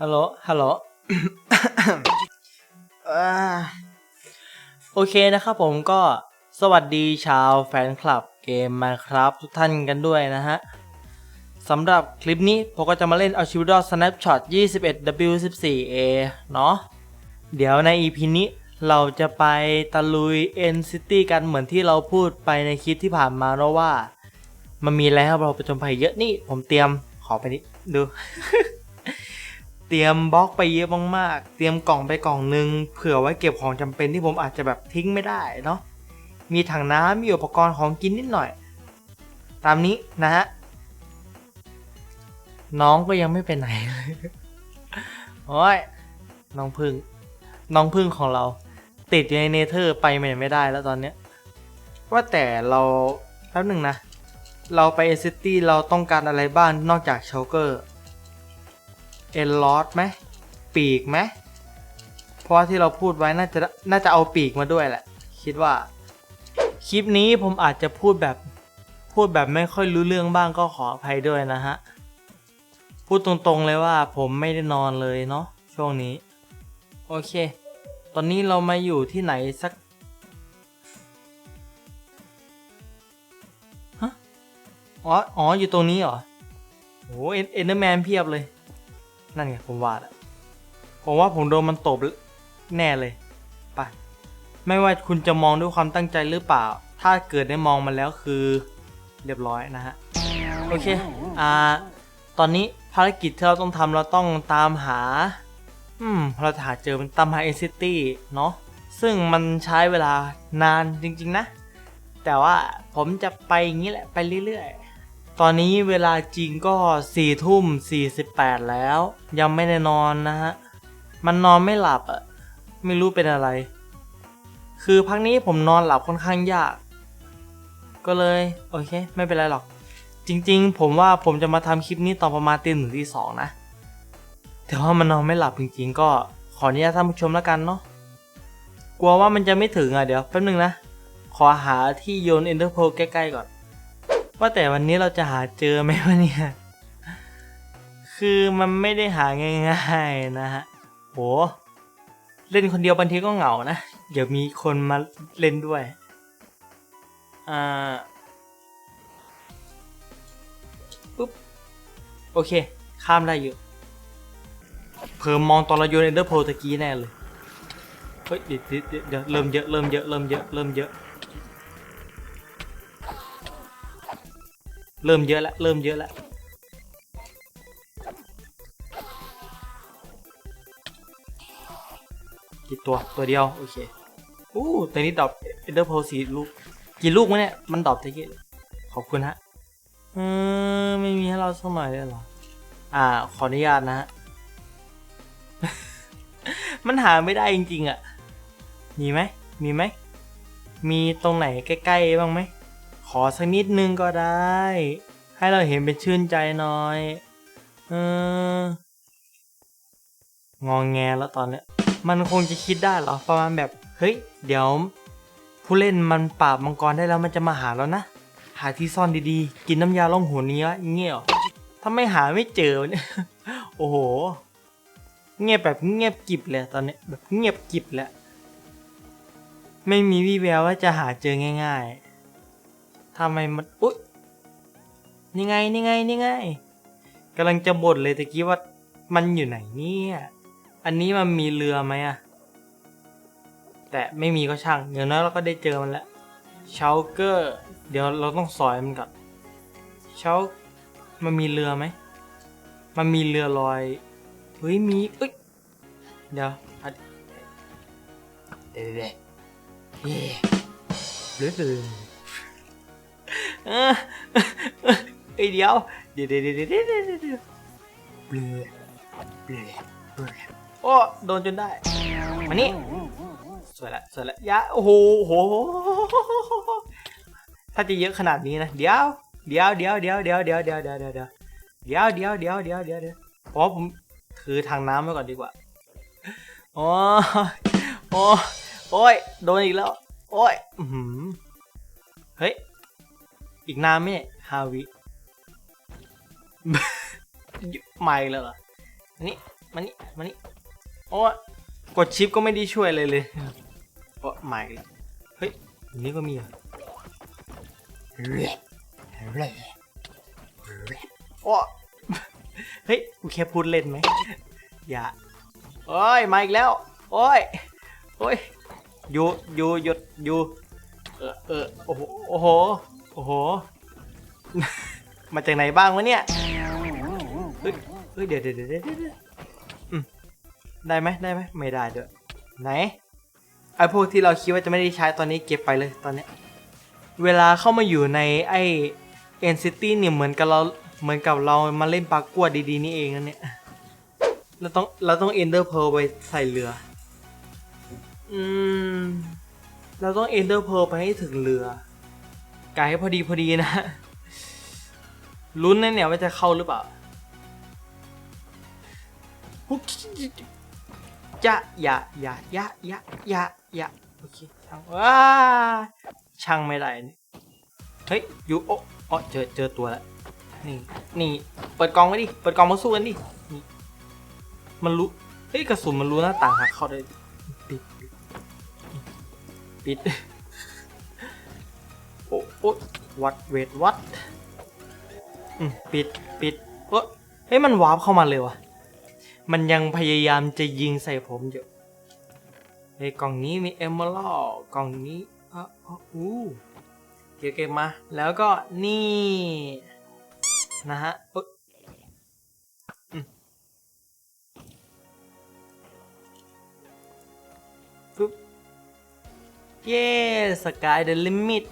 ฮัลโหล ฮัลโหล โอเคนะครับผมก็สวัสดีชาวแฟนคลับเกมมาครับทุกท่านกันด้วยนะฮะสำหรับคลิปนี้ผมก็จะมาเล่นเอาชีวิตรอด Snapshot 21W14A เนาะเดี๋ยวใน EP นี้เราจะไปตะลุย N City กันเหมือนที่เราพูดไปในคลิปที่ผ่านมาเนาะว่า มันมีแล้วเราไปจนภัยเยอะนี่ผมเตรียมขอไปนิดดู ตรียมบล็อกไปเยอะมากๆ เตรียมกล่องไปกล่องหนึ่งเผื่อไว้เก็บของจำเป็นที่ผมอาจจะแบบทิ้งไม่ได้เนาะ มีถังน้ำมีอุปกรณ์ของกินนิดหน่อย ตามนี้นะฮะ น้องก็ยังไม่ไปไหนเลยโอ้ยน้องพึ่ง น้องพึ่งของเรา ติดอยู่ในเนเธอร์ไปไหนไม่ได้แล้วตอนเนี้ย ว่าแต่เราแป๊บหนึ่งนะ เราไปเอซิตี้เราต้องการอะไรบ้างนอกจากเชเกอร์ เอ็นลอสไหมปีกไหมเพราะว่าที่เราพูดไว้น่าจะน่าจะเอาปีกมาด้วยแหละ คิดว่า คลิปนี้ผมอาจจะพูดแบบพูดแบบไม่ค่อยรู้เรื่องบ้างก็ขออภัยด้วยนะฮะ พูดตรงๆเลยว่าผมไม่ได้นอนเลยเนาะช่วงนี้ โอเค ตอนนี้เรามาอยู่ที่ไหนสักฮะอ๋ออ๋ออยู่ตรงนี้เหรอโอ้เอ็นเดอร์แมนเพียบเลย นั่นไงผมว่าอะผมว่าผมโดนมันตบแน่เลยไปไม่ว่าคุณจะมองด้วยความตั้งใจหรือเปล่า ถ้าเกิดได้มองมันแล้วคือเรียบร้อยนะฮะ โอเค อ่า ตอนนี้ภารกิจที่เราต้องทำเราต้องตามหา อืม เราจะหาเจอมันตามหาเอซิตี้เนาะ ซึ่งมันใช้เวลานานจริงๆนะ แต่ว่าผมจะไปอย่างนี้แหละ ไปเรื่อยๆ ตอนนี้เวลาจริงก็สี่ทุ่มสี่สิบแปดแล้ว ยังไม่ได้นอนนะฮะ มันนอนไม่หลับอะไม่รู้เป็นอะไร คือพักนี้ผมนอนหลับค่อนข้างยาก ก็เลยโอเค ไม่เป็นไรหรอก จริงๆ ผมว่าผมจะมาทำคลิปนี้ตอนประมาณตีหนึ่งตีสองนะ แต่ว่ามันนอนไม่หลับจริงๆ ก็ขออนุญาตท่านผู้ชมแล้วกันเนาะ กลัวว่ามันจะไม่ถึงอะเดี๋ยวแป๊บนึงนะ ขอหาที่โยนเอนเตอร์โพใกล้ๆก่อน ว่าแต่วันนี้เราจะหาเจอไหมวะเนี่ย คือมันไม่ได้หาง่ายๆนะฮะ โห เล่นคนเดียวบางทีก็เหงานะ เดี๋ยวมีคนมาเล่นด้วย อ่า ปุ๊บ โอเค ข้ามได้อยู่เพิ่มมองตอนเราโยนเอนเดอร์โพตะกี้แน่เลย เฮ้ยเดี๋ยวเดี๋ยวเดี๋ยวเริ่มเยอะ เริ่มเยอะ เริ่มเยอะ เริ่มเยอะ เริ่มเยอะแล้วเริ่มเยอะแล้วกี่ตัวตัวเดียว โอเคอู้ตัวนี้ดอปเอเดอร์โพสีลูก กี่ลูกวะเนี่ย มันดอปตะกี้ขอบคุณฮะเออไม่มีให้เราสักหน่อยเลยเหรอ อ่า ขออนุญาตนะฮะ มันหาไม่ได้จริงๆอะ มีไหม มีไหม มีตรงไหนใกล้ๆบ้างไหม อสักนิดนึงก็ได้ ให้เราเห็นเป็นชื่นใจหน่อย เอององแงแล้วตอนเนี้ยมันคงจะคิดได้เหรอประมาณแบบเฮ้ย เดี๋ยว ผู้เล่นมันปราบมังกรได้แล้วมันจะมาหาแล้วนะ หาที่ซ่อนดีๆ กินน้ำยาล่องหนนี้วะเงี้ยหรอถ้าไม่หาไม่เจอเนี่ยโอ้โห เงียบแบบเงียบกิบเลยตอนเนี้ยแบบเงียบกิบแล้วไม่มีวี่แววว่าจะหาเจอง่าย ๆ ทำไมมันอุ๊ยนี่ไงนี่ไงนี่ไงกำลังจะบ่นเลยตะกี้ว่ามันอยู่ไหนเนี่ยอันนี้มันมีเรือไหมอะแต่ไม่มีก็ช่างเดี๋ยวน้อยเราก็ได้เจอมันแล้วเชลเกอร์เดี๋ยวเราต้องสอยมันก่อนเชลมันมีเรือไหมมันมีเรือลอยเฮ้ยมีเอ้ยเดี๋ยวอัดเดี๋ยวเดี๋ยวเย่เรือ เอเออเอ้ยเดี๋ยวเดี๋ยวเดี๋ยวเดี๋ยวเดี๋ยวเดี๋ยวเดี๋ยวเดี๋ยวเบลอเบลอเบลอโอ้โดนจนได้มานี่สวยละสวยละยะโอ้โหโหถ้าจะเยอะขนาดนี้นะเดี๋ยวเดี๋ยวเดี๋ยวเดี๋ยวเดี๋ยวเดี๋ยวเดี๋ยวเดี๋ยวเดี๋ยวเดี๋ยวเดี๋ยวเดี๋ยวเดี๋ยวเดี๋ยวเดี๋ยวเดี๋ยวเพราะผมถือทางน้ำไว้ก่อนดีกว่าโอ้ยโอ้ยโอ้ยโดนอีกแล้วโอ้ยเฮ้ย อีกนานไหมเนี่ยฮาวิ ไม่เลยเหรออันนี้มานี่มานี่โอ้ยกดชิปก็ไม่ได้ช่วยเลยเลยโอ้ใหม่แล้วเฮ้ยอันนี้ก็มีเหรอโอ้เฮ้ยกูแค่พูดเล่นไหมอย่าโอ้ยมาอีกแล้ว โอ้ยโอ้ยอยู่อยู่หยุดอยู่เออเออโอ้โหโอ้โห โอ้โห มาจากไหนบ้างวะเนี่ยเฮ้ยเฮ้ยเดี๋ยวเดี๋ยวเดี๋ยวได้ไหมได้ไหมไม่ได้เด้อไหนไอพวกที่เราคิดว่าจะไม่ได้ใช้ตอนนี้เก็บไปเลยตอนเนี้ยเวลาเข้ามาอยู่ในไอเอ็นซิตี้เนี่ยเหมือนกับเราเหมือนกับเรามาเล่นปลากวดดีๆนี่เองนะเนี่ยเราต้องเราต้องเอนเดอร์เพลไปใส่เรืออืมเราต้องเอนเดอร์เพลไปให้ถึงเรือ ไกด์พอดีพอดีนะลุ้นนะเนี่ยว่าจะเข้าหรือเปล่าปุ๊บจะอย่าอย่าอย่าอย่าอย่าอย่าโอเคช่างว้าช่างไม่ได้เฮ้ยอยู่โอ้เจอเจอตัวแล้วนี่นี่เปิดกองไว้ดิเปิดกองมาสู้กันดิมันรู้เฮ้ยกระสุนมันรู้หน้าต่างหักเข้าได้ปิดปิดปิด อ้โอ้วัดเวทวัดปิดปิดเอ้ยเฮ้ยมันวาร์ปเข้ามาเลยวะมันยังพยายามจะยิงใส่ผมอยู่เฮ้กล่องนี้มีเอมเมอรัลกล่องนี้อะอะอู้เก็บเก็บมา แล้วก็นี่ นะฮะปึ๊บเย้สกายเดลิมิต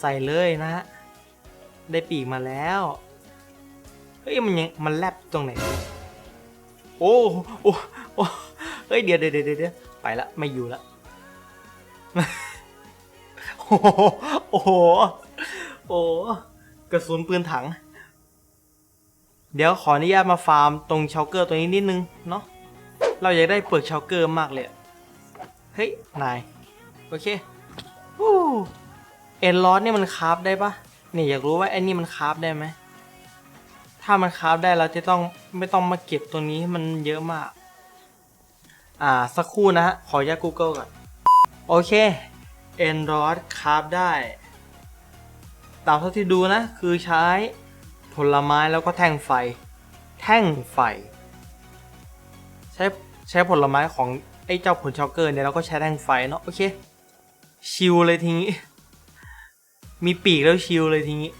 ใส่เลยนะฮะ ได้ปีกมาแล้ว เฮ้ย มันยังมันแลบตรงไหน โอ้โอ้โอ้เฮ้ยเดี๋ยวเดี๋ยวเดี๋ยวเดี๋ยวไปละ ไม่อยู่ละ โอ้โห โอ้โห โอ้กระสุนปืนถัง เดี๋ยวขออนุญาตมาฟาร์มตรงเชลเกอร์ตัวนี้นิดนึงเนาะ เราอยากได้เปลือกเชลเกอร์มากเลย เฮ้ย นาย โอเควู้ เอ็นลอสเนี่ยมันคราฟได้ปะเนี่ยอยากรู้ว่าไอ้นี่มันคราฟได้ไหมถ้ามันคราฟได้เราจะต้องไม่ต้องมาเก็บตรงนี้มันเยอะมาก อ่าสักครู่นะฮะขออนุญาต Google ก่อน โอเคเอ็นลอสคราฟได้ตามเท่าที่ดูนะ คือใช้ผลไม้แล้วก็แท่งไฟ แท่งไฟ ใช้ใช้ผลไม้ของไอ้เจ้าผลช็อกเกอร์เนี่ยเราก็ใช้แท่งไฟเนาะโอเค ชิลเลยทีนี้ มีปีกแล้วชิลเลยทีนี้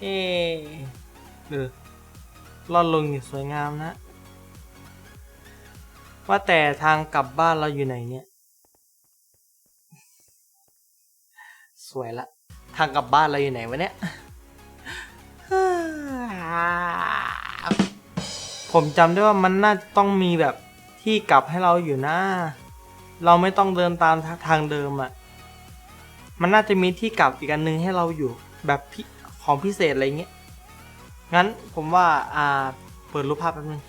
เอ๊ะเออลอดลงอย่างสวยงามนะ ว่าแต่ทางกลับบ้านเราอยู่ไหนเนี่ย สวยละ ทางกลับบ้านเราอยู่ไหนวะเนี่ย ผมจำได้ว่ามันน่าจะต้องมีแบบที่กลับให้เราอยู่นะ เราไม่ต้องเดินตามทางเดิมอะ่ะ มันน่าจะมีที่กลับอีกอันนึงให้เราอยู่แบบพของพิเศษอะไรเงี้ย งั้นผมว่าอ่าเปิดรูปภาพแป๊บนึง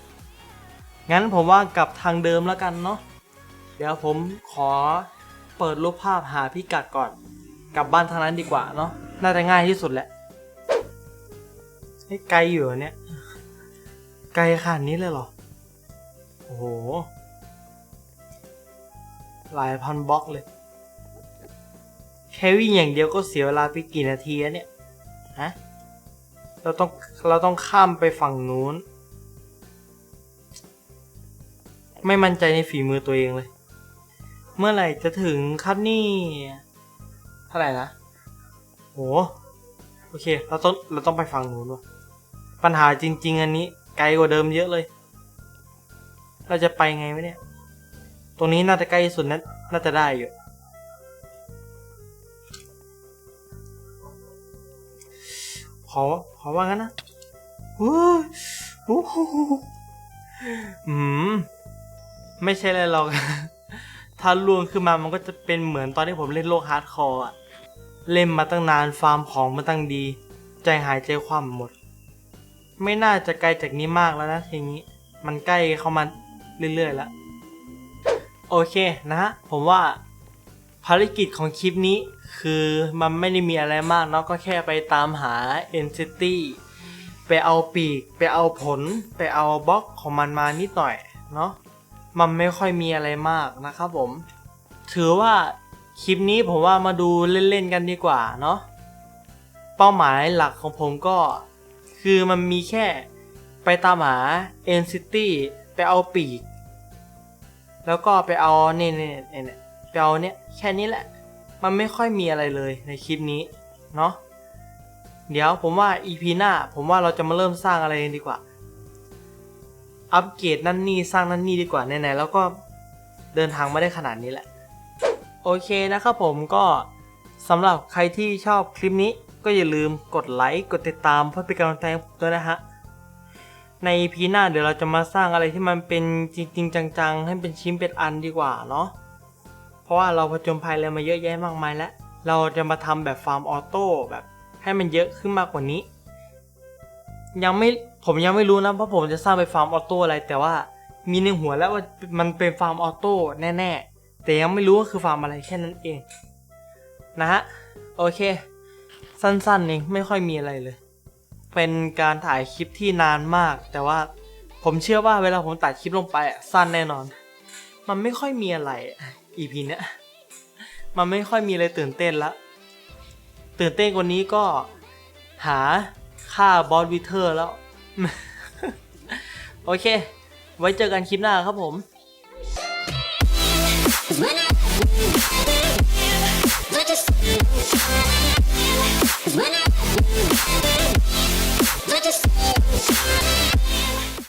งั้นผมว่ากลับทางเดิมแล้วกันเนาะ เดี๋ยวผมขอเปิดรูปภาพหาพิกัดก่อน กลับบ้านทางนั้นดีกว่าเนาะ น่าจะง่ายที่สุดแหละให้ไกลอยู่เหรอเนี่ย ไกลขนาดนี้เลยเหรอ โอ้โห หลายพันบล็อกเลย แค่วิ่งอย่างเดียวก็เสียเวลาไปกี่นาทีแล้วเนี่ยฮะเราต้องเราต้องข้ามไปฝั่งนู้น ไม่มั่นใจในฝีมือตัวเองเลย เมื่อไหร่จะถึงครับนี่เท่าไหร่นะโหโอเค เราต้องเราต้องไปฝั่งนู้นว่ะปัญหาจริง ๆ อันนี้ ไกลกว่าเดิมเยอะเลย เราจะไปไงวะเนี่ย ตรงนี้น่าจะใกล้สุดนะน่าจะได้อยู่ อขอว่างั้นนะโอ้ยโอ้โหอืมไม่ใช่อะไรหรอก ถ้าล่วงขึ้นมามันก็จะเป็นเหมือนตอนที่ผมเล่นโลกฮาร์ดคอร์อะเล่นมาตั้งนานฟาร์มของมาตั้งดี ใจหายใจคว่ำหมด ไม่น่าจะไกลจากนี้มากแล้วนะทีนี้ มันใกล้เข้ามาเรื่อยๆแล้ว โอเคนะฮะผมว่า ภารกิจของคลิปนี้คือมันไม่ได้มีอะไรมากเนาะก็แค่ไปตามหา Entity ไปเอาปีก ไปเอาผล ไปเอาบล็อกของมันมานิดหน่อยเนาะมันไม่ค่อยมีอะไรมากนะครับผม ถือว่าคลิปนี้ผมว่ามาดูเล่นๆกันดีกว่าเนาะเป้าหมายหลักของผมก็ คือมันมีแค่ไปตามหา n c i t y ไปเอาปีก แล้วก็ไปเอาเนี่ยเนี่ยเนี่ย เนี่ยไปเอาเนี่ยแค่นี้แหละ มันไม่ค่อยมีอะไรเลยในคลิปนี้ เนาะเดี๋ยวผมว่า EP หน้า ผมว่าเราจะมาเริ่มสร้างอะไรกันดีกว่า อัปเกรดนั่นนี่สร้างนั่นนี่ดีกว่าไหนๆแล้วก็เดินทางมาได้ขนาดนี้แหละ โอเคนะครับผมก็สำหรับใครที่ชอบคลิปนี้ก็อย่าลืมกดไลค์กดติดตามเพื่อเป็นกำลังใจให้ผมด้วยนะฮะ ใน EP หน้าเดี๋ยวเราจะมาสร้างอะไรที่มันเป็นจริง ๆ จัง ๆ ให้เป็นชิ้นเป็นอันดีกว่าเนาะ เพราะว่าเราผจญภัยอะไรมาเยอะแยะมากมายแล้ว เราจะมาทำแบบฟาร์มออโต้แบบให้มันเยอะขึ้นมากกว่านี้ ยังไม่ผมยังไม่รู้นะเพราะผมจะสร้างไปฟาร์มออโต้อะไร แต่ว่ามีในหัวแล้วว่ามันเป็นฟาร์มออโต้แน่ๆ แต่ยังไม่รู้ว่าคือฟาร์มอะไรแค่นั้นเอง นะฮะโอเค สั้นๆเองไม่ค่อยมีอะไรเลย เป็นการถ่ายคลิปที่นานมาก แต่ว่าผมเชื่อว่าเวลาผมตัดคลิปลงไปสั้นแน่นอน มันไม่ค่อยมีอะไร EP เนี้ยมันไม่ค่อยมีอะไรตื่นเต้นละ ตื่นเต้นกว่านี้ก็หาค่าบอสวิเทอร์แล้ว โอเค ไว้เจอกันคลิปหน้าครับผม just